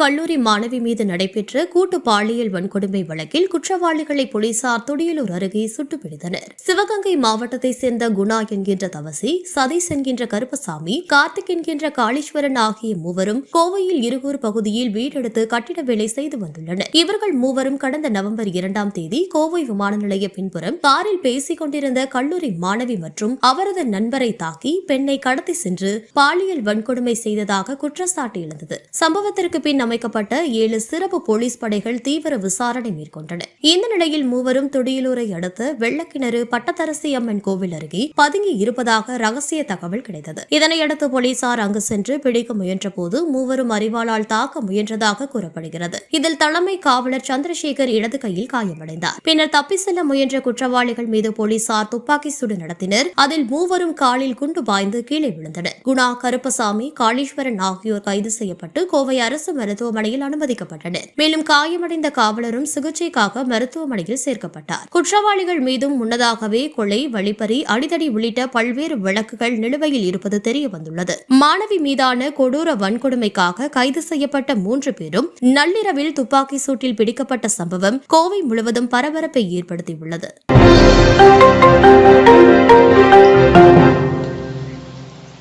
கல்லூரி மாணவி மீது நடைபெற்ற கூட்டு பாலியல் வன்கொடுமை வழக்கில் குற்றவாளிகளை போலீசார் துடியலூர் அருகே சுட்டுப்பிடித்தனர். சிவகங்கை மாவட்டத்தைச் சேர்ந்த குணா என்கின்ற தவசி சதீஷ் என்கின்ற கருப்பசாமி கார்த்திக் என்கின்ற காளீஸ்வரன் ஆகிய மூவரும் கோவையில் இருகூர் பகுதியில் வீடெடுத்து கட்டிட வேலை செய்து வந்துள்ளனர். இவர்கள் மூவரும் கடந்த நவம்பர் இரண்டாம் தேதி கோவை விமான நிலைய பின்புறம் காரில் பேசிக் கொண்டிருந்த கல்லூரி மாணவி மற்றும் அவரது நண்பரை தாக்கி பெண்ணை கடத்தி சென்று பாலியல் வன்கொடுமை செய்ததாக குற்றச்சாட்டு எழுந்தது. சம்பவத்திற்கு பின் அமைக்கப்பட்ட ஏழு சிறப்பு போலீஸ் படைகள் தீவிர விசாரணை மேற்கொண்டன. இந்த நிலையில் மூவரும் துடியலூரை அடுத்த வெள்ளக்கிணறு பட்டத்தரசி அம்மன் கோவில் அருகே பதுங்கி இருப்பதாக ரகசிய தகவல் கிடைத்தது. இதனையடுத்து போலீசார் அங்கு சென்று பிடிக்க முயன்றபோது மூவரும் அறிவாளால் தாக்க முயன்றதாக கூறப்படுகிறது. இதில் தலைமை காவலர் சந்திரசேகர் இடது கையில் காயமடைந்தார். பின்னர் தப்பி செல்ல முயன்ற குற்றவாளிகள் மீது போலீசார் துப்பாக்கி சூடு நடத்தினர். அதில் மூவரும் காலில் குண்டு பாய்ந்து கீழே விழுந்தனர். குணா கருப்பசாமி காளீஸ்வரன் ஆகியோர் கைது செய்யப்பட்டு கோவை அரசு மருத்துவ மருத்துவமனையில் அனுமதிக்கப்பட்டனர். மேலும் காயமடைந்த காவலரும் சிகிச்சைக்காக மருத்துவமனையில் சேர்க்கப்பட்டார். குற்றவாளிகள் மீதும் முன்னதாகவே கொலை வழிப்பறி அடிதடி உள்ளிட்ட பல்வேறு வழக்குகள் நிலுவையில் இருப்பது தெரியவந்துள்ளது. மாணவி மீதான கொடூர வன்கொடுமைக்காக கைது செய்யப்பட்ட மூன்று பேரும் நள்ளிரவில் துப்பாக்கி சூட்டில் பிடிக்கப்பட்ட சம்பவம் கோவை முழுவதும் பரபரப்பை ஏற்படுத்தியுள்ளது.